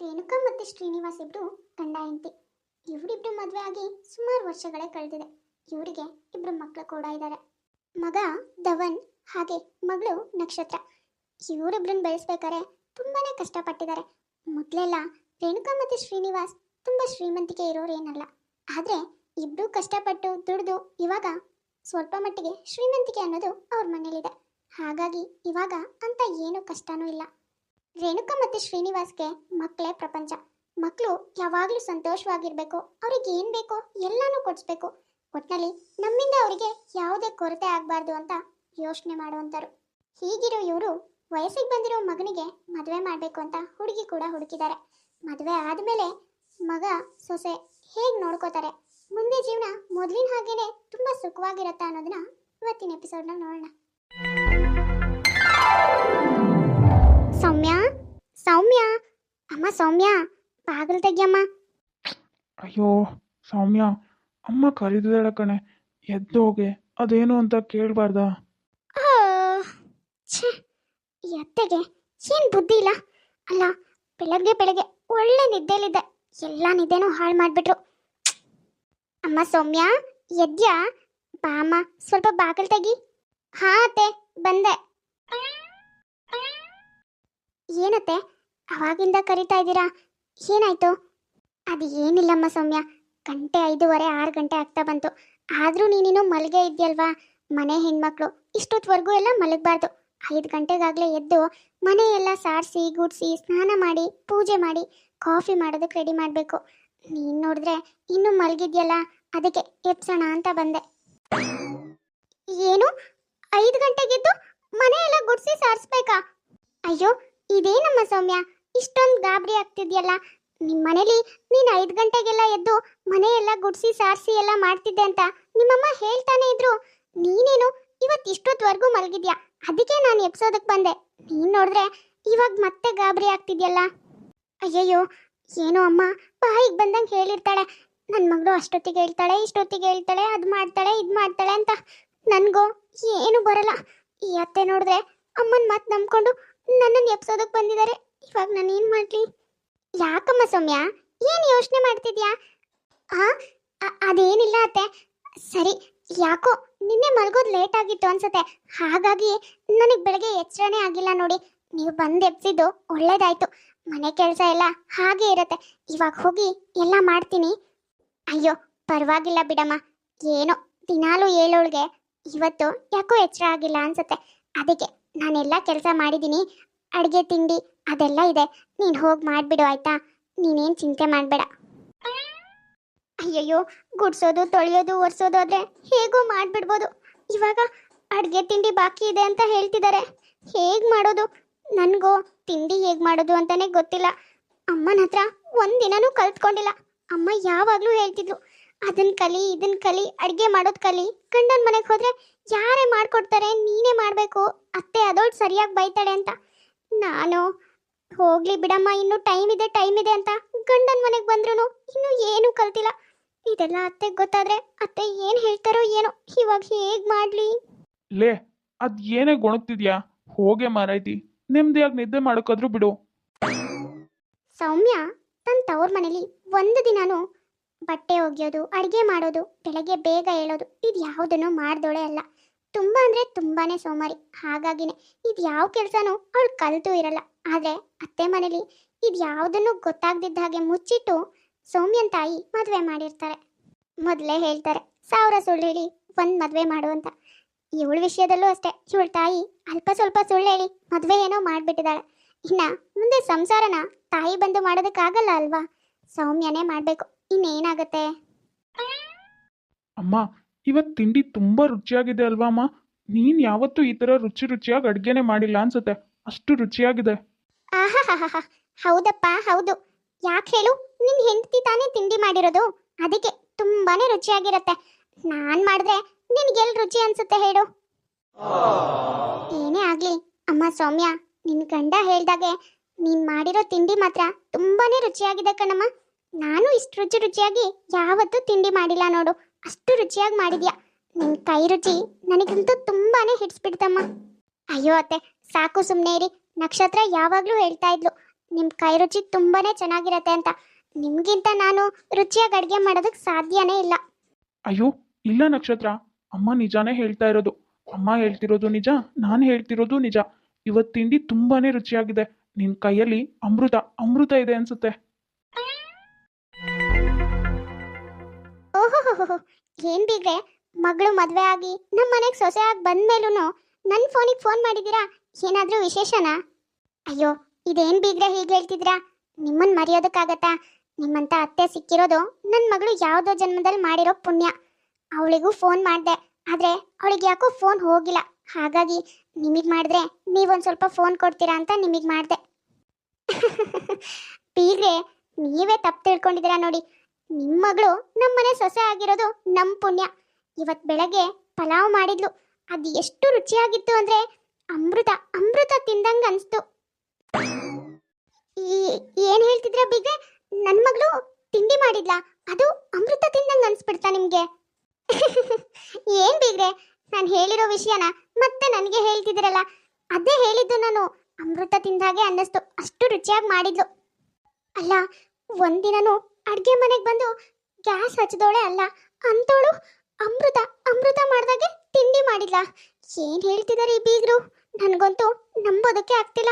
ರೇಣುಕಾ ಮತ್ತು ಶ್ರೀನಿವಾಸ್ ಇಬ್ರು ಗಂಡ ಹೆಂಡತಿ. ಇವರಿಬ್ರು ಮದುವೆ ಆಗಿ ಸುಮಾರು ವರ್ಷಗಳೇ ಕಳೆದಿದೆ. ಇವರಿಗೆ ಇಬ್ಬರು ಮಕ್ಕಳು ಕೂಡ ಇದ್ದಾರೆ ಮಗ, ಧವನ್, ಹಾಗೆ ಮಗಳು ನಕ್ಷತ್ರ. ಇವರಿಬ್ರನ್ನ ಬೆಳೆಸ್ಬೇಕಾದ್ರೆ ತುಂಬಾನೇ ಕಷ್ಟಪಟ್ಟಿದ್ದಾರೆ. ಮೊದಲೆಲ್ಲ ರೇಣುಕಾ ಮತ್ತು ಶ್ರೀನಿವಾಸ್ ತುಂಬ ಶ್ರೀಮಂತಿಕೆ ಇರೋರೇನಲ್ಲ ಆದರೆ ಇಬ್ಬರು ಕಷ್ಟಪಟ್ಟು ದುಡಿದು ಇವಾಗ ಸ್ವಲ್ಪ ಮಟ್ಟಿಗೆ ಶ್ರೀಮಂತಿಕೆ ಅನ್ನೋದು ಅವ್ರ ಮನೇಲಿದೆ. ಹಾಗಾಗಿ ಇವಾಗ ಅಂತ ಏನು ಕಷ್ಟನೂ ಇಲ್ಲ. ರೇಣುಕಾ ಮತ್ತು ಶ್ರೀನಿವಾಸ್ಗೆ ಮಕ್ಕಳೇ ಪ್ರಪಂಚ. ಮಕ್ಕಳು ಯಾವಾಗಲೂ ಸಂತೋಷವಾಗಿರ್ಬೇಕು, ಅವ್ರಿಗೆ ಏನು ಬೇಕೋ ಎಲ್ಲನೂ ಕೊಡಿಸ್ಬೇಕು. ಒಟ್ನಲ್ಲಿ ನಮ್ಮಿಂದ ಅವರಿಗೆ ಯಾವುದೇ ಕೊರತೆ ಆಗಬಾರ್ದು ಅಂತ ಯೋಚನೆ ಮಾಡುವಂಥರು ಹೀಗಿರೋ ಇವರು ವಯಸ್ಸಿಗೆ ಬಂದಿರೋ ಮಗನಿಗೆ ಮದುವೆ ಮಾಡಬೇಕು ಅಂತ ಹುಡುಗಿ ಕೂಡ ಹುಡುಕಿದ್ದಾರೆ. ಮದುವೆ ಆದಮೇಲೆ ಮಗ ಸೊಸೆ ಹೇಗೆ ನೋಡ್ಕೋತಾರೆ? ಮುಂದೆ ಜೀವನ ಮೊದಲಿನ ಹಾಗೇನೆ ತುಂಬ ಸುಖವಾಗಿರುತ್ತಾ ಅನ್ನೋದನ್ನ ಇವತ್ತಿನ ಎಪಿಸೋಡ್ನಾಗ ನೋಡೋಣ. ಸೌಮ್ಯ? ಸೌಮ್ಯ ಅಮ್ಮ ಸೌಮ್ಯ ಬಾಗಿಲು ತೆಗಿಯಮ್ಮ ಅಯ್ಯೋ ಸೌಮ್ಯ ಅಮ್ಮ ಕರೀತಿದ್ದಾಳೆ ಕಣೆ ಎದ್ದು ಹೋಗೆ ಅದೇನು ಅಂತ ಕೇಳಬಾರ್ದ. ಅತ್ತೆಗೆ ಏನು ಬುದ್ಧಿ ಇಲ್ಲ. ಅಲ್ಲ ಬೆಳಗ್ಗೆ ಬೆಳಗ್ಗೆ ಒಳ್ಳೆ ನಿದ್ದೆಲಿದ್ದೆ ಎಲ್ಲ ನಿದ್ದೆನೂ ಹಾಳು ಮಾಡ್ಬಿಟ್ರು. ಅಮ್ಮ ಸೌಮ್ಯ ಎದ್ಯಾ? ಬಾ ಅಮ್ಮ ಸ್ವಲ್ಪ ಬಾಗಿಲು ತೆಗಿ. ಹಾ ಅತ್ತೆ ಬಂದೆ. ಏನತ್ತೆ? ಅವಾಗಿಂದ ಕರಿತಾ ಇದ್ದೀರಾ? ಏನಾಯ್ತು? ಅದು ಏನಿಲ್ಲಮ್ಮ ಸೌಮ್ಯ. ಗಂಟೆ ಐದೂವರೆ, ಆರು ಗಂಟೆ ಆಗ್ತಾ ಬಂತು. ಆದರೂ ನೀನಿನ್ನು ಮಲಗೆ ಇದೆಯಲ್ವಾ ಮನೆ ಹೆಣ್ಮಕ್ಳು ಇಷ್ಟೊತ್ವರೆಗೂ ಎಲ್ಲ ಮಲಗಬಾರ್ದು. ಐದು ಗಂಟೆಗಾಗಲೇ ಎದ್ದು ಮನೆಯೆಲ್ಲ ಸಾರಿಸಿ, ಗುಡಿಸಿ, ಸ್ನಾನ ಮಾಡಿ, ಪೂಜೆ ಮಾಡಿ, ಕಾಫಿ ಮಾಡೋದಕ್ಕೆ ರೆಡಿ ಮಾಡಬೇಕು. ನೀನು ನೋಡಿದ್ರೆ ಇನ್ನೂ ಮಲಗಿದ್ಯಲ್ಲ? ಅದಕ್ಕೆ ಎಪ್ಸೋಣ ಅಂತ ಬಂದೆ. ಏನು? ಐದು ಗಂಟೆಗೆದ್ದು ಮನೆಯೆಲ್ಲ ಗುಡಿಸಿ, ಸಾರಿಸ್ಬೇಕಾ? ಅಯ್ಯೋ, ಇದೇನಮ್ಮ ಸೌಮ್ಯ? ಇಷ್ಟೊಂದು ಗಾಬರಿ ಆಗ್ತಿದ್ಯಲ್ಲ? ನಿಮ್ಮ ಮನೇಲಿ ನೀನು ಐದು ಗಂಟೆಗೆಲ್ಲ ಎದ್ದು ಮನೆಯೆಲ್ಲ ಗುಡಿಸಿ ಸಾರಿಸಿ ಎಲ್ಲ ಮಾಡ್ತಿದ್ದೆ ಅಂತ ನಿಮ್ಮಮ್ಮ ಹೇಳ್ತಾನೆ ಇದ್ರು. ನೀನೇನು ಇವತ್ತು ಇಷ್ಟೊತ್ತವರೆಗೂ ಮಲಗಿದ್ಯಾ? ಅದಕ್ಕೆ ನಾನು ಎಬ್ಸೋದಕ್ಕೆ ಬಂದೆ. ನೀನು ನೋಡಿದ್ರೆ ಇವಾಗ ಮತ್ತೆ ಗಾಬರಿ ಆಗ್ತಿದ್ಯಲ್ಲ? ಅಯ್ಯಯ್ಯೋ, ಏನೋ ಅಮ್ಮ ಬಾಯಿಗೆ ಬಂದಂಗೆ ಹೇಳಿರ್ತಾಳೆ. ನನ್ನ ಮಗಳು ಅಷ್ಟೊತ್ತಿಗೆ ಹೇಳ್ತಾಳೆ, ಇಷ್ಟೊತ್ತಿಗೆ ಹೇಳ್ತಾಳೆ, ಅದು ಮಾಡ್ತಾಳೆ, ಇದು ಮಾಡ್ತಾಳೆ ಅಂತ ನನಗೂ ಏನು ಬರಲ್ಲ. ಈ ಅತ್ತೆ ನೋಡಿದ್ರೆ ಅಮ್ಮನ ಮಾತು ನಂಬ್ಕೊಂಡು ನನ್ನನ್ನು ಎಬ್ಸೋದಕ್ಕೆ ಬಂದಿದ್ದಾರೆ. ಇವಾಗ ನಾನು ಏನು ಮಾಡಲಿ? ಯಾಕಮ್ಮ ಸೌಮ್ಯ? ಏನು ಯೋಚನೆ ಮಾಡ್ತಿದ್ಯಾ? ಆ ಅದೇನಿಲ್ಲ ಅತ್ತೆ. ಸರಿ, ಯಾಕೋ ನಿನ್ನೆ ಮಲ್ಗೋದು ಲೇಟ್ ಆಗಿತ್ತು ಅನ್ಸುತ್ತೆ. ಹಾಗಾಗಿ ನನಗೆ ಬೆಳಗ್ಗೆ ಎಚ್ಚರನೇ ಆಗಿಲ್ಲ ನೋಡಿ. ನೀವು ಬಂದು ಎಬ್ಸಿದ್ದು ಒಳ್ಳೇದಾಯ್ತು. ಮನೆ ಕೆಲಸ ಎಲ್ಲ ಹಾಗೆ ಇರತ್ತೆ. ಇವಾಗ ಹೋಗಿ ಎಲ್ಲ ಮಾಡ್ತೀನಿ. ಅಯ್ಯೋ, ಪರವಾಗಿಲ್ಲ ಬಿಡಮ್ಮ. ಏನೋ ದಿನಾಲೂ ಏಳೋಳ್ಗೆ ಇವತ್ತು ಯಾಕೋ ಎಚ್ಚರ ಆಗಿಲ್ಲ ಅನ್ಸುತ್ತೆ. ಅದಕ್ಕೆ ನಾನೆಲ್ಲ ಕೆಲಸ ಮಾಡಿದ್ದೀನಿ. ಅಡುಗೆ, ತಿಂಡಿ ಅದೆಲ್ಲ ಇದೆ. ನೀನು ಹೋಗಿ ಮಾಡಿಬಿಡು, ಆಯ್ತಾ? ನೀನೇನು ಚಿಂತೆ ಮಾಡಬೇಡ. ಅಯ್ಯಯ್ಯೋ, ಗುಡ್ಸೋದು, ತೊಳೆಯೋದು, ಒರೆಸೋದು ಆದರೆ ಹೇಗೋ ಮಾಡಿಬಿಡ್ಬೋದು. ಇವಾಗ ಅಡುಗೆ ತಿಂಡಿ ಬಾಕಿ ಇದೆ ಅಂತ ಹೇಳ್ತಿದ್ದಾರೆ ಹೇಗೆ ಮಾಡೋದು? ನನಗೂ ತಿಂಡಿ ಹೇಗೆ ಮಾಡೋದು ಅಂತಲೇ ಗೊತ್ತಿಲ್ಲ. ಅಮ್ಮನ ಹತ್ರ ಒಂದಿನನೂ ಕಲ್ತ್ಕೊಂಡಿಲ್ಲ. ಅಮ್ಮ ಯಾವಾಗಲೂ ಹೇಳ್ತಿದ್ಲು ಅದನ್ನ ಕಲಿ ಇದನ್ನ ಕಲಿ, ಅಡುಗೆ ಮಾಡೋದು ಕಲಿ. ಗಂಡನ ಮನೆಗೆ ಹೋದರೆ ಯಾರೇ ಮಾಡಿಕೊಡ್ತಾರೆ, ನೀನೇ ಮಾಡಬೇಕು. ಅತ್ತೆ ಅದೋಳು ಸರಿಯಾಗಿ ಬೈತಾಳೆ ಅಂತ. ನಾನು ಹೋಗ್ಲಿ ಬಿಡಮ್ಮ ಇನ್ನು ಟೈಮ್ ಇದೆ ಟೈಮ್ ಇದೆ ಅಂತ. ಗಂಡನ ಮನೆಗೆ ಬಂದ್ರು ಇನ್ನು ಏನು ಕಲ್ತಿಲ್ಲ. ಇದೆಲ್ಲ ಅತ್ತೆ ಗೊತ್ತಾದ್ರೆ ಅತ್ತೆ ಏನು ಹೇಳ್ತಾರೋ ಏನೋ. ಇವಾಗ ಹೇಗ್ ಮಾಡ್ಲಿ? ಲೇ ಅದ್ ಏನೇ ಗೊಣಗ್ತಿದ್ಯಾ? ಹೋಗೆ ಮಾರೈತಿ ನೆಮ್ಮದಿಯಾಗಿ ನಿದ್ದೆ ಮಾಡೋಕಾದ್ರೂ ಬಿಡು. ಸೌಮ್ಯ ತನ್ನ ತವ್ರ ಮನೇಲಿ ಒಂದು ದಿನಾನು ಬಟ್ಟೆ ಒಗೆಯೋದು ಅಡುಗೆ ಮಾಡೋದು ಬೆಳಗ್ಗೆ ಬೇಗ ಹೇಳೋದು ಇದು ಯಾವುದನ್ನು ಮಾಡ್ದೋಳೆ ಅಲ್ಲ. ತುಂಬ ಅಂದರೆ ತುಂಬಾನೇ ಸೋಮಾರಿ. ಹಾಗಾಗಿನೇ ಇದು ಯಾವ ಕೆಲಸನೂ ಅವಳು ಕಲಿತು ಇರಲ್ಲ. ಆದರೆ ಅತ್ತೆ ಮನೇಲಿ ಇದು ಯಾವುದನ್ನು ಗೊತ್ತಾಗ್ದಿದ್ದ ಹಾಗೆ ಮುಚ್ಚಿಟ್ಟು ಸೌಮ್ಯನ್ ತಾಯಿ ಮದುವೆ ಮಾಡಿರ್ತಾರೆ. ಮೊದಲೇ ಹೇಳ್ತಾರೆ, ಸಾವಿರ ಸುಳ್ಳು ಹೇಳಿ, ಒಂದು ಮದುವೆ ಮಾಡು ಅಂತ. ಇವಳ ವಿಷಯದಲ್ಲೂ ಅಷ್ಟೇ ಇವಳ ತಾಯಿ, ಅಲ್ಪ ಸ್ವಲ್ಪ ಸುಳ್ಳು ಹೇಳಿ, ಮದುವೆ ಏನೋ ಮಾಡಿಬಿಟ್ಟಿದ್ದಾಳೆ. ಇನ್ನ ಮುಂದೆ ಸಂಸಾರನ ತಾಯಿ ಬಂದು ಮಾಡೋದಕ್ಕಾಗಲ್ಲ ಅಲ್ವಾ? ಸೌಮ್ಯನೇ ಮಾಡಬೇಕು, ಇನ್ನೇನಾಗತ್ತೆ? ಅಮ್ಮ ಇವತ್ತು ತಿಂಡಿ ತುಂಬಾ ರುಚಿಯಾಗಿದೆ ಅಲ್ವಾ ಅಮ್ಮ? ನೀನ್ ಯಾವತ್ತೂ ಈ ತರ ರುಚಿ ರುಚಿಯಾಗಿ ಅಡ್ಗೆನೆ ಮಾಡಿಲ್ಲ ಅನ್ಸುತ್ತೆ, ಅಷ್ಟು ರುಚಿಯಾಗಿದೆ. ಆಹಾಹಾಹಾ ಹೌದಪ್ಪ, ಹೌದು. ಯಾಕೆ ಹೇಳು? ನಿನ್ನ ಹೆಂಡತಿ ತಾನೇ ತಿಂಡಿ ಮಾಡಿರೋದು. ಅದಕ್ಕೆ ತುಂಬಾನೇ ರುಚಿಯಾಗಿರತ್ತೆ. ನಾನ್ ಮಾಡಿದ್ರೆ ನಿನ್ಗೆಲ್ ರುಚಿ ಅನ್ಸುತ್ತೆ ಹೇಳು? ಏನೇ ಆಗ್ಲಿ. ಅಮ್ಮ, ಸೌಮ್ಯ, ನಿನ್ ಗಂಡ ಹೇಳ್ದಾಗೆ ನೀನ್ ಮಾಡಿರೋ ತಿಂಡಿ ಮಾತ್ರ ತುಂಬಾನೇ ರುಚಿಯಾಗಿದೆ ಕಣಮ್ಮ. ನಾನು ಇಷ್ಟು ರುಚಿ ರುಚಿಯಾಗಿ ಯಾವತ್ತೂ ತಿಂಡಿ ಮಾಡಿಲ್ಲ ನೋಡು. ಅಷ್ಟು ರುಚಿಯಾಗಿ ಮಾಡಿದ್ಯಾ. ನಿನ್ ಕೈ ರುಚಿ ನನಗಂತೂ ತುಂಬಾನೇ ಹಿಡ್ಸ್ಬಿಡ್ತಮ್ಮ. ಅಯ್ಯೋ ಅತ್ತೆ, ಸಾಕು ಸುಮ್ಮನೆ ಇರಿ. ನಕ್ಷತ್ರ ಯಾವಾಗಲೂ ಹೇಳ್ತಾ ಇದ್ಲು ನಿಮ್ಮ ಕೈ ರುಚಿ ತುಂಬಾನೇ ಚೆನ್ನಾಗಿರತ್ತೆ ಅಂತ. ನಿಮ್ಗಿಂತ ನಾನು ರುಚಿಯಾಗಿ ಅಡುಗೆ ಮಾಡೋದಕ್ಕೆ ಸಾಧ್ಯನೇ ಇಲ್ಲ. ಅಯ್ಯೋ ಇಲ್ಲ ನಕ್ಷತ್ರ. ಅಮ್ಮ ನಿಜಾನೇ ಹೇಳ್ತಾ ಇರೋದು. ಅಮ್ಮ ಹೇಳ್ತಿರೋದು ನಿಜ ನಾನು ಹೇಳ್ತಿರೋದು ನಿಜ. ಇವತ್ತು ತಿಂಡಿ ತುಂಬಾನೇ ರುಚಿಯಾಗಿದೆ. ನಿನ್ ಕೈಯಲ್ಲಿ ಅಮೃತ ಅಮೃತ ಇದೆ ಅನ್ಸುತ್ತೆ. ಓಹೋ ಏನ್ ಬೀಗ್ರೆ? ಮಗಳು ಮದ್ವೆ ಆಗಿ ನಮ್ಮ ಮನೆಗೆ ಸೊಸೆ ಆಗಿ ಬಂದ್ಮೇಲೂ ನನ್ನ ಫೋನಿಗೆ ಫೋನ್ ಮಾಡಿದ್ದೀರಾ ಏನಾದರೂ ವಿಶೇಷನಾ? ಅಯ್ಯೋ, ಇದೇನು ಬೀಗ್ರೆ ಹೀಗೆ ಹೇಳ್ತಿದ್ರಾ? ನಿಮ್ಮನ್ನು ಮರೆಯೋದಕ್ಕಾಗತ್ತಾ? ನಿಮ್ಮಂತ ಅತ್ತೆ ಸಿಕ್ಕಿರೋದು ನನ್ನ ಮಗಳು ಯಾವುದೋ ಜನ್ಮದಲ್ಲಿ ಮಾಡಿರೋ ಪುಣ್ಯ. ಅವಳಿಗೂ ಫೋನ್ ಮಾಡಿದೆ, ಆದರೆ ಅವಳಿಗೆ ಯಾಕೋ ಫೋನ್ ಹೋಗಿಲ್ಲ. ಹಾಗಾಗಿ ನಿಮಗೆ ಮಾಡಿದ್ರೆ ನೀವೊಂದು ಸ್ವಲ್ಪ ಫೋನ್ ಕೊಡ್ತೀರಾ ಅಂತ ನಿಮಗೆ ಮಾಡಿದೆ. ಬೀಗ್ರೆ, ನೀವೇ ತಪ್ಪು ತಿಳ್ಕೊಂಡಿದ್ದೀರಾ ನೋಡಿ. ನಿಮ್ಮ ಮಗಳು ನಮ್ಮನೆ ಸೊಸೆ ಆಗಿರೋದು ನಮ್ಮ ಪುಣ್ಯ. ಇವತ್ತು ಬೆಳಗ್ಗೆ ಪಲಾವ್ ಮಾಡಿದ್ಲು. ಅದು ಎಷ್ಟು ರುಚಿಯಾಗಿತ್ತು ಅಂದ್ರೆ ಅಮೃತ ಅಮೃತ ತಿಂದಂಗ ಅನ್ಸ್ತು. ಏನ್ ಹೇಳ್ತಿದ್ರ ಬಿಗ್ರೆ? ನನ್ನ ಮಗಳು ತಿಂಡಿ ಮಾಡಿದ್ಲಾ, ಅದು ಅಮೃತ ತಿಂದಂಗ ಅನ್ಸ್ಬಿಡ್ತಾ ನಿಮ್ಗೆ. ಏನ್ ಬಿಗ್ರೆ? ನಾನು ಹೇಳಿರೋ ವಿಷಯನ ಮತ್ತೆ ನನಗೆ ಹೇಳ್ತಿದ್ರಲ್ಲ, ಅದೇ ಹೇಳಿದ್ದು ನಾನು. ಅಮೃತ ತಿಂದಾಗೆ ಅನ್ನಿಸ್ತು, ಅಷ್ಟು ರುಚಿಯಾಗಿ ಮಾಡಿದ್ಲು. ಅಲ್ಲ, ಒಂದಿನನು ಅಡ್ಗೆ ಮನೆಗೆ ಬಂದು ಗ್ಯಾಸ್ ಹಚ್ಚಿದೋಳೆ ಅಲ್ಲ, ಅಂತೋಳು ಅಮೃತ ಅಮೃತ ಮಾಡಿದಾಗೆ ತಿಂಡಿ ಮಾಡಿಲ್ಲ ಏನ್ ಹೇಳ್ತಿದಾರೆ ಈ ಬೀಗ್ರು? ನನಗಂತೂ ನಂಬೋದಕ್ಕೆ ಆಗ್ತಿಲ್ಲ.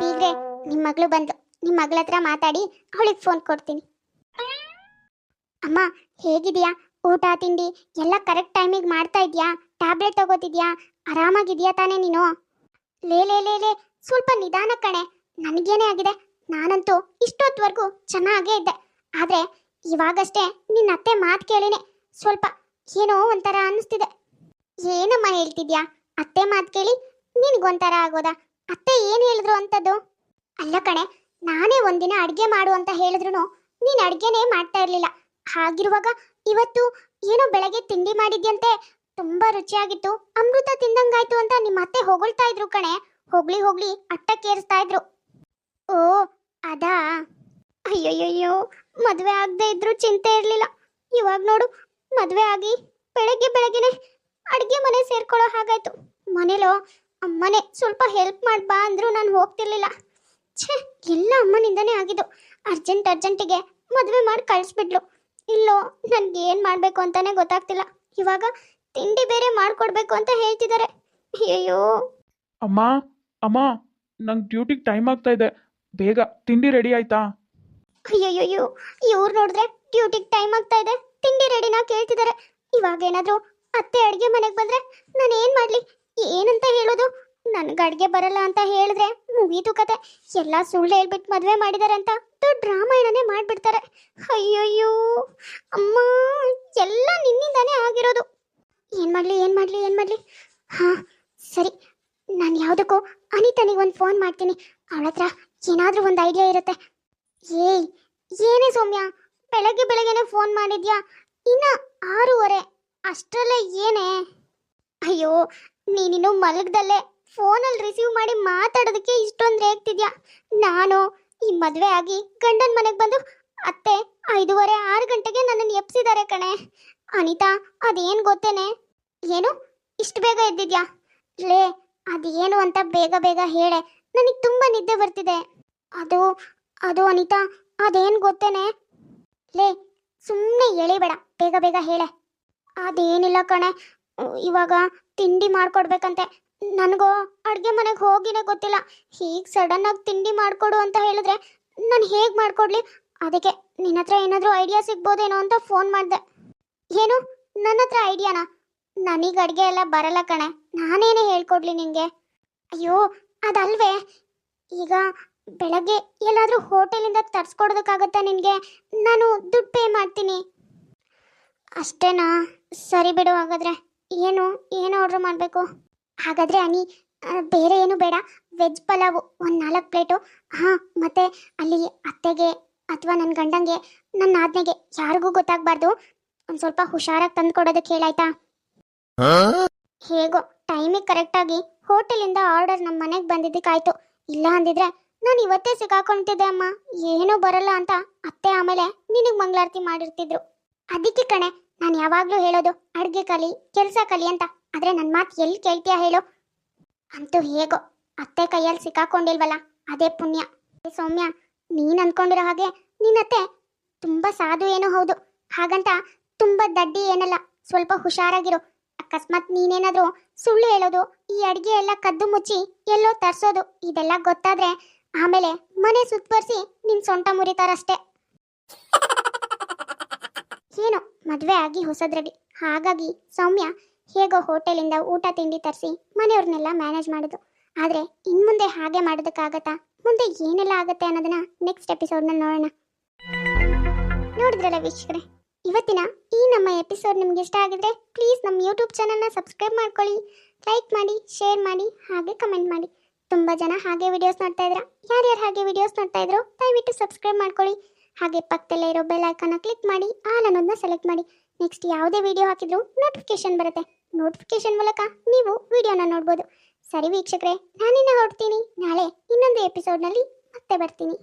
ಬೀಗ್ರೆ, ನಿಮ್ ಮಗಳು ಬಂದು, ನಿಮ್ ಮಗಳ ಹತ್ರ ಮಾತಾಡಿ, ಅವಳಿಗೆ ಫೋನ್ ಕೊಡ್ತೀನಿ. ಅಮ್ಮ, ಹೇಗಿದ್ಯಾ? ಊಟ, ತಿಂಡಿ ಎಲ್ಲ ಕರೆಕ್ಟ್ ಟೈಮಿಗೆ ಮಾಡ್ತಾ ಇದ್ಯಾ? ಟ್ಯಾಬ್ಲೆಟ್ ತಗೋತಿದ್ಯಾ? ಆರಾಮಾಗಿದ್ಯಾ ತಾನೇ ನೀನು? ಲೇ ಲೇ ಲೇ ಲೇ, ಸ್ವಲ್ಪ ನಿಧಾನ ಕಣೆ. ನನಗೇನೇ ಆಗಿದೆ? ನಾನಂತೂ ಇಷ್ಟೊತ್ವರೆಗೂ ಚೆನ್ನಾಗೇ ಇದ್ದೆ. ಆದ್ರೆ ಇವಾಗಷ್ಟೇ ನಿನ್ನ ಅತ್ತೆ ಮಾತು ಕೇಳಿನೆ. ಸ್ವಲ್ಪ ಏನೋ ಒಂಥರ ಅನ್ನಿಸ್ತಿದೆ. ಏನಮ್ಮ ಹೇಳ್ತಿದ್ಯಾ? ಅತ್ತೆ ಮಾತು ಕೇಳಿ ನಿನಗೊಂಥರ ಆಗೋದಾ? ಅತ್ತೆ ಏನು ಹೇಳಿದ್ರು ಅಂತದ್ದು? ಅಲ್ಲ ಕಣೆ, ನಾನೇ ಒಂದಿನ ಅಡುಗೆ ಮಾಡು ಅಂತ ಹೇಳಿದ್ರು ನೀನು ಅಡುಗೆನೇ ಮಾಡ್ತಾ ಇರಲಿಲ್ಲ. ಹಾಗಿರುವಾಗ ಇವತ್ತು ಏನೋ ಬೆಳಗ್ಗೆ ತಿಂಡಿ ಮಾಡಿದ್ಯಂತೆ, ತುಂಬಾ ರುಚಿಯಾಗಿತ್ತು, ಅಮೃತ ತಿಂದಂಗಾಯ್ತು ಅಂತ ನಿಮ್ಮ ಅತ್ತೆ ಹೊಗಳ್ತಾ ಇದ್ರು ಕಣೆ. ಹೋಗ್ಲಿ ಹೋಗ್ಲಿ ಅಟ್ಟಕ್ಕೇರಿಸ್ತಾ ಇದ್ರು. ಓ, ಅದಾ? ಅಯ್ಯಯ್ಯಯ್ಯೋ, ಮದುವೆ ಆಗದೆ ಇದ್ರು ಚಿಂತೆ ಇರಲಿಲ್ಲ. ಇವಾಗ ನೋಡು ಮದುವೆ ಆಗಿ ಬೆಳಗ್ಗೆ ಬೆಳಗ್ಗೆನೆ ಅಡುಗೆ ಮನೆ ಸೇರ್ಕೊಳ್ಳೋ ಹಾಗಾಯ್ತು. ಮನೇಲೋ ಅಮ್ಮನೇ ಸ್ವಲ್ಪ ಹೆಲ್ಪ್ ಮಾಡ್ಬಾ ಅಂದ್ರು ನಾನು ಹೋಗ್ತಿರ್ಲಿಲ್ಲ. ಛೇ ಎಲ್ಲ ಅಮ್ಮನಿಂದನೇ ಆಗಿದ್ದು. ಅರ್ಜೆಂಟ್ ಅರ್ಜೆಂಟಿಗೆ ಮದುವೆ ಮಾಡಿ ಕಳ್ಸಿಬಿಡ್ಲು ಇಲ್ಲೋ ನನ್ಗೆ ಏನು ಮಾಡಬೇಕು ಅಂತಾನೆ ಗೊತ್ತಾಗ್ತಿಲ್ಲ. ಇವಾಗ ತಿಂಡಿ ಬೇರೆ ಮಾಡಿಕೊಡ್ಬೇಕು ಅಂತ ಹೇಳ್ತಿದ್ದಾರೆ ಅಯ್ಯೋ ಅಮ್ಮ ಅಮ್ಮ ನಂಗೆ ಡ್ಯೂಟಿಗೆ ಟೈಮ್ ಆಗ್ತಾ ಇದೆ. ಬೇಗ ತಿಂಡಿ ರೆಡಿ ಆಯ್ತಾ? ಅಯ್ಯಯ್ಯೋ ಇವ್ರು ನೋಡಿದ್ರೆ ಡ್ಯೂಟಿಗೆ ಟೈಮ್ ಆಗ್ತಾ ಇದೆ. ತಿಂಡಿ ರೆಡಿನ ಕೇಳ್ತಿದ್ದಾರೆ ಇವಾಗ ಏನಾದ್ರು ಅತ್ತೆ ಅಡುಗೆ ಮನೆಗೆ ಬಂದ್ರೆ ನಾನು ಏನು ಮಾಡಲಿ? ಏನಂತ ಹೇಳೋದು? ನನ್ಗೆ ಅಡುಗೆ ಬರಲ್ಲ ಅಂತ ಹೇಳಿದ್ರೆ ಮುಗೀತು ಕತೆ. ಎಲ್ಲ ಸುಳ್ಳು ಹೇಳ್ಬಿಟ್ಟು ಮದುವೆ ಮಾಡಿದಾರೆ ಅಂತ ದೊಡ್ಡ ರಾಮಾಯಣನೇ ಮಾಡಿಬಿಡ್ತಾರೆ. ಅಯ್ಯಯ್ಯೋ, ಅಮ್ಮ, ಎಲ್ಲ ನಿನ್ನಿಂದಾನೇ ಆಗಿರೋದು. ಏನು ಮಾಡಲಿ ಏನು ಮಾಡಲಿ ಏನು ಮಾಡಲಿ? ಹಾಂ, ಸರಿ. ನಾನು ಯಾವುದಕ್ಕೂ ಅನಿತನಿಗೆ ಒಂದು ಫೋನ್ ಮಾಡ್ತೀನಿ. ಅವಳತ್ರ ಹತ್ರ ಏನಾದರೂ ಒಂದು ಐಡಿಯಾ ಇರುತ್ತೆ. ಏಯ್, ಏನೇ ಸೌಮ್ಯ. ಬೆಳಗ್ಗೆ ಬೆಳಗ್ಗೆನೆ ಫೋನ್ ಮಾಡಿದ್ಯಾ? ಇನ್ನ ಆರೂವರೆ. ಅಷ್ಟರಲ್ಲೇ ಏನೇ? ಅಯ್ಯೋ, ನೀನಿನ್ನು ಮಲಗ್ದಲ್ಲೇ. ಫೋನಲ್ಲಿ ರಿಸೀವ್ ಮಾಡಿ ಮಾತಾಡೋದಕ್ಕೆ ಇಷ್ಟೊಂದು ರೇಗ್ತಿದ್ಯಾ ನಾನು ಈ ಮದುವೆ ಆಗಿ ಗಂಡನ ಮನೆಗೆ ಬಂದು ಅತ್ತೆ ಐದೂವರೆ, ಆರು ಗಂಟೆಗೆ ನನ್ನನ್ನು ಎಪ್ಸಿದ್ದಾರೆ ಕಣೆ. ಅನಿತಾ, ಅದೇನು ಗೊತ್ತೇನೆ? ಏನು? ಇಷ್ಟು ಬೇಗ ಎದ್ದಿದ್ಯಾ? ಲೇ, ಅದೇನು ಅಂತ ಬೇಗ ಬೇಗ ಹೇಳೆ. ನನಗೆ ತುಂಬ ನಿದ್ದೆ ಬರ್ತಿದೆ. ಅದು ಅದು ಅನಿತಾ, ಅದೇನು ಗೊತ್ತೇನೆ? ಲೇ ಸುಮ್ಮನೆ ಎಳಿಬೇಡ. ಬೇಗ ಬೇಗ ಹೇಳೆ. ಅದೇನಿಲ್ಲ ಕಣೆ. ಇವಾಗ ತಿಂಡಿ ಮಾಡ್ಕೊಡ್ಬೇಕಂತೆ. ನನಗೂ ಅಡುಗೆ ಮನೆಗೆ ಹೋಗಿನೇ ಗೊತ್ತಿಲ್ಲ. ಹೀಗೆ ಸಡನ್ನಾಗಿ ತಿಂಡಿ ಮಾಡಿಕೊಡು ಅಂತ ಹೇಳಿದ್ರೆ ನಾನು ಹೇಗೆ ಮಾಡ್ಕೊಡ್ಲಿ? ಅದಕ್ಕೆ ನಿನ್ನ ಹತ್ರ ಏನಾದರೂ ಐಡಿಯಾ ಸಿಗ್ಬೋದೇನೋ ಅಂತ ಫೋನ್ ಮಾಡಿದೆ. ಏನು? ನನ್ನ ಹತ್ರ ಐಡಿಯಾನಾ ನನಗೆ ಅಡುಗೆ ಎಲ್ಲ ಬರಲ್ಲ ಕಣೆ. ನಾನೇನೇ ಹೇಳ್ಕೊಡ್ಲಿ ನಿನಗೆ ಅಯ್ಯೋ, ಅದಲ್ವೇ. ಈಗ ಬೆಳಗ್ಗೆ ಎಲ್ಲಾದರೂ ಹೋಟೆಲಿಂದ ತರಿಸ್ಕೊಡೋದಕ್ಕಾಗತ್ತಾ ನಿನಗೆ? ನಾನು ದುಡ್ಡು ಪೇ ಮಾಡ್ತೀನಿ. ಅಷ್ಟೇನಾ? ಸರಿ ಬಿಡು, ಹಾಗಾದ್ರೆ. ಏನು ಏನು ಆರ್ಡ್ರ್ ಮಾಡಬೇಕು? ಹಾಗಾದರೆ ಅನಿ ಬೇರೆ ಏನು ಬೇಡ. ವೆಜ್ ಪಲಾವು ಒಂದು ನಾಲ್ಕು ಪ್ಲೇಟು ಹಾಂ, ಮತ್ತೆ ಅಲ್ಲಿ ಅತ್ತೆಗೆ ಅಥವಾ ನನ್ನ ಗಂಡಂಗೆ ನನ್ನ ಆಜ್ಞೆಗೆ ಯಾರಿಗೂ ಗೊತ್ತಾಗಬಾರ್ದು. ಒಂದು ಸ್ವಲ್ಪ ಹುಷಾರಾಗಿ ತಂದು ಕೊಡೋದಕ್ಕೆ ಹೇಳಾಯ್ತಾ? ಹೇಗೋ ಟೈಮಿಗೆ ಕರೆಕ್ಟಾಗಿ ಹೋಟೆಲಿಂದ ಆರ್ಡರ್ ನಮ್ಮ ಮನೆಗೆ ಬಂದಿದ್ದಕ್ಕಾಯ್ತು. ಇಲ್ಲ ಅಂದಿದ್ರೆ ನಾನು ಇವತ್ತೇ ಸಿಕ್ಕಾಕೊಂತಿದ್ದೆ ಅಮ್ಮ. ಏನೂ ಬರಲ್ಲ ಅಂತ ಅತ್ತೆ ಆಮೇಲೆ ನಿನಗೆ ಮಂಗಳಾರತಿ ಮಾಡಿರ್ತಿದ್ರು. ಅದಕ್ಕೆ ಕಣೆ, ನಾನು ಯಾವಾಗಲೂ ಹೇಳೋದು ಅಡುಗೆ ಕಲಿ, ಕೆಲಸ ಕಲಿ ಅಂತ. ಆದ್ರೆ ನನ್ನ ಮಾತು ಎಲ್ಲಿ ಕೇಳ್ತೀಯಾ ಹೇಳು? ಅಂತೂ ಹೇಗೋ, ಅತ್ತೆ ಕೈಯಲ್ಲಿ ಸಿಕ್ಕಾಕೊಂಡಿಲ್ವಲ್ಲ? ಅದೇ ಪುಣ್ಯ. ಸೌಮ್ಯ, ನೀನ್ ಅನ್ಕೊಂಡಿರೋ ಹಾಗೆ ನಿನ್ನತ್ತೆ ತುಂಬಾ ಸಾಧು ಏನೋ ಹೌದು. ಹಾಗಂತ ತುಂಬಾ ದಡ್ಡಿ ಏನಲ್ಲ, ಸ್ವಲ್ಪ ಹುಷಾರಾಗಿರು. ಅಕಸ್ಮಾತ್ ನೀನೇನಾದ್ರೂ ಸುಳ್ಳು ಹೇಳೋದು, ಈ ಅಡಿಗೆ ಎಲ್ಲ ಕದ್ದು ಮುಚ್ಚಿ ಎಲ್ಲೋ ತರ್ಸೋದು, ಇದೆಲ್ಲ ಗೊತ್ತಾದ್ರೆ ಆಮೇಲೆ ಮನೆ ಸುತ್ತರಿಸಿ ನಿನ್ ಸೊಂಟ ಮುರಿತಾರಷ್ಟೇ. ಏನು, ಮದ್ವೆ ಆಗಿ ಹೊಸದ್ರಡಿ ಹಾಗಾಗಿ ಸೌಮ್ಯ ಹೇಗೋ ಹೋಟೆಲಿಂದ ಊಟ ತಿಂಡಿ ತರಿಸಿ ಮನೆಯವ್ರನ್ನೆಲ್ಲ ಮ್ಯಾನೇಜ್ ಮಾಡೋದು ಆದರೆ ಇನ್ಮುಂದೆ ಹಾಗೆ ಮಾಡೋದಕ್ಕಾಗತ್ತಾ? ಮುಂದೆ ಏನೆಲ್ಲ ಆಗುತ್ತೆ ಅನ್ನೋದನ್ನ ನೆಕ್ಸ್ಟ್ ಎಪಿಸೋಡ್ನಲ್ಲಿ ನೋಡೋಣ. ನೋಡಿದ್ರಲ್ಲ ವೀಕ್ಷಕರೇ, ಇವತ್ತಿನ ಈ ನಮ್ಮ ಎಪಿಸೋಡ್ ನಿಮ್ಗೆ ಇಷ್ಟ ಆಗಿದ್ರೆ ಪ್ಲೀಸ್ ನಮ್ಮ ಯೂಟ್ಯೂಬ್ ಚಾನಲ್ನ ಸಬ್ಸ್ಕ್ರೈಬ್ ಮಾಡ್ಕೊಳ್ಳಿ ಲೈಕ್ ಮಾಡಿ ಶೇರ್ ಮಾಡಿ, ಹಾಗೆ ಕಮೆಂಟ್ ಮಾಡಿ. ತುಂಬ ಜನ ಹಾಗೆ ವಿಡಿಯೋಸ್ ನೋಡ್ತಾ ಇದ್ರ. ಯಾರ್ಯಾರು ಹಾಗೆ ವಿಡಿಯೋಸ್ ನೋಡ್ತಾ ಇದ್ರು, ದಯವಿಟ್ಟು ಸಬ್ಸ್ಕ್ರೈಬ್ ಮಾಡ್ಕೊಳ್ಳಿ. ಹಾಗೆ ಪಕ್ಕದಲ್ಲೇ ಇರೋ ಬೆಲ್ ಐಕನ್ನ ಕ್ಲಿಕ್ ಮಾಡಿ ಆಲ್ ಅನ್ನೋದನ್ನ ಸೆಲೆಕ್ಟ್ ಮಾಡಿ. ನೆಕ್ಸ್ಟ್ ಯಾವುದೇ ವಿಡಿಯೋ ಹಾಕಿದ್ರು ನೋಟಿಫಿಕೇಶನ್ ಬರುತ್ತೆ. ನೋಟಿಫಿಕೇಶನ್ ಮೂಲಕ ನೀವು ವಿಡಿಯೋನ ನೋಡ್ಬೋದು. ಸರಿ ವೀಕ್ಷಕರೇ, ನಾನಿನ್ನ ಹೊರಡ್ತೀನಿ. ನಾಳೆ ಇನ್ನೊಂದು ಎಪಿಸೋಡ್ನಲ್ಲಿ ಮತ್ತೆ ಬರ್ತೀನಿ.